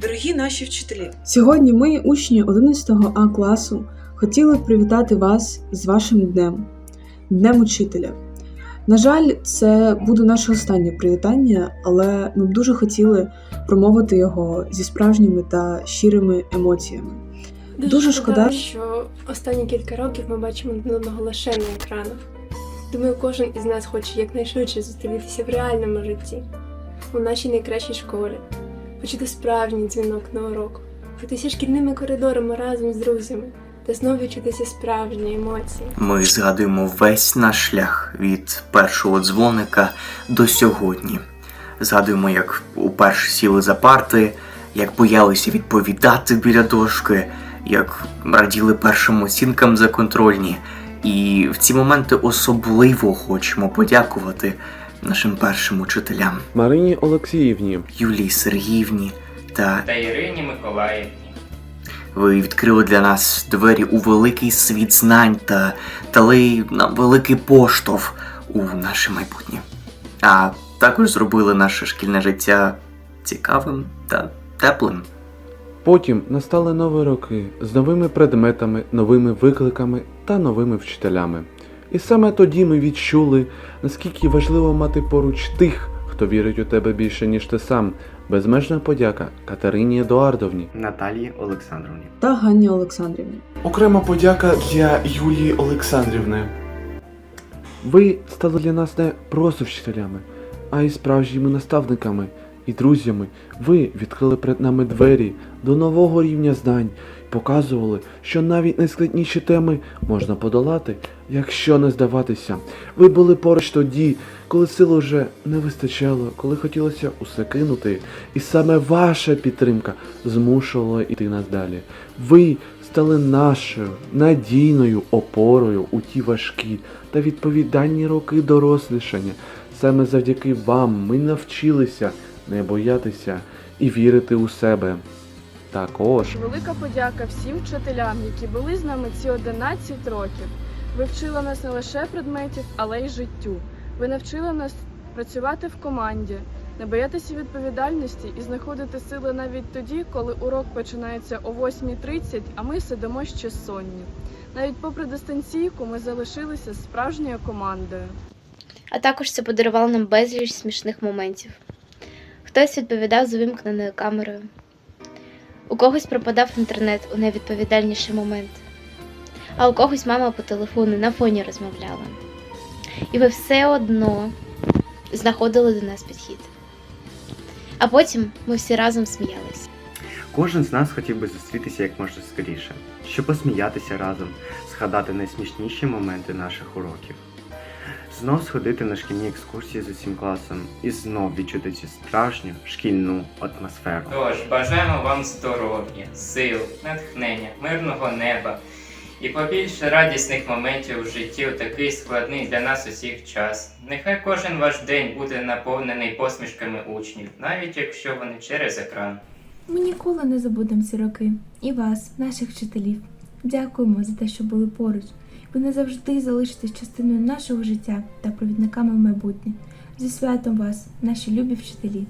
Дорогі наші вчителі, Сьогодні ми, учні 11 А класу, хотіли б привітати вас з вашим днем, Днем учителя. На жаль, це буде наше останнє привітання, але ми б дуже хотіли промовити його зі справжніми та щирими емоціями. Дуже шкода. що останні кілька років ми бачимо одного лише на екранах. Думаю, кожен із нас хоче якнайшвидше зустрітися в реальному житті, у нашій найкращій школі, почути справжній дзвінок на урок, пройтися шкільними коридорами разом з друзями та знову відчутися справжні емоції. Ми згадуємо весь наш шлях від першого дзвоника до сьогодні. Згадуємо, як уперше сіли за парти, як боялися відповідати біля дошки, як раділи першим оцінкам за контрольні. І в ці моменти особливо хочемо подякувати нашим першим учителям Марині Олексіївні, Юлії Сергіївні та та Ірині Миколаївні. Ви відкрили для нас двері у великий світ знань та дали нам великий поштовх у наше майбутнє. А також зробили наше шкільне життя цікавим та теплим. Потім настали нові роки з новими предметами, новими викликами та новими вчителями. І саме тоді ми відчули, наскільки важливо мати поруч тих, хто вірить у тебе більше, ніж ти сам. Безмежна подяка Катерині Едуардовні. Наталії Олександровні. Та Ганні Олександрівні. Окрема подяка для Юлії Олександрівни. Ви стали для нас не просто вчителями, а й справжніми наставниками і друзями. Ви відкрили перед нами двері до нового рівня знань, показували, що навіть найскладніші теми можна подолати, якщо не здаватися. Ви були поруч тоді, коли сил вже не вистачало, коли хотілося усе кинути, і саме ваша підтримка змушувала йти нас далі. Ви стали нашою надійною опорою у ті важкі та відповідальні роки дорослішання. Саме завдяки вам ми навчилися не боятися і вірити у себе. Також Велика подяка всім вчителям, які були з нами ці 11 років. Ви вчили нас не лише предметів, але й життю. Ви навчили нас працювати в команді, не боятися відповідальності і знаходити сили навіть тоді, коли урок починається о 8.30, а ми сидимо ще сонні. Навіть попри дистанційку ми залишилися справжньою командою. А також це подарувало нам безліч смішних моментів. Хтось відповідав з вимкненою камерою, у когось пропадав інтернет у найвідповідальніший момент, а у когось мама по телефону на фоні розмовляла. І ви все одно знаходили до нас підхід. А потім ми всі разом сміялись. Кожен з нас хотів би зустрітися як можна скоріше, щоб посміятися разом, згадати найсмішніші моменти наших уроків. Знов сходити на шкільні екскурсії з усім класом і знов відчути цю справжню шкільну атмосферу. Тож бажаємо вам здоров'я, сил, натхнення, мирного неба і побільше радісних моментів у житті у такий складний для нас усіх час. Нехай кожен ваш день буде наповнений посмішками учнів, навіть якщо вони через екран. Ми ніколи не забудемо ці роки і вас, наших вчителів. Дякуємо за те, що були поруч. Ви назавжди залишитесь частиною нашого життя та провідниками в майбутнє. Зі святом вас, наші любі вчителі!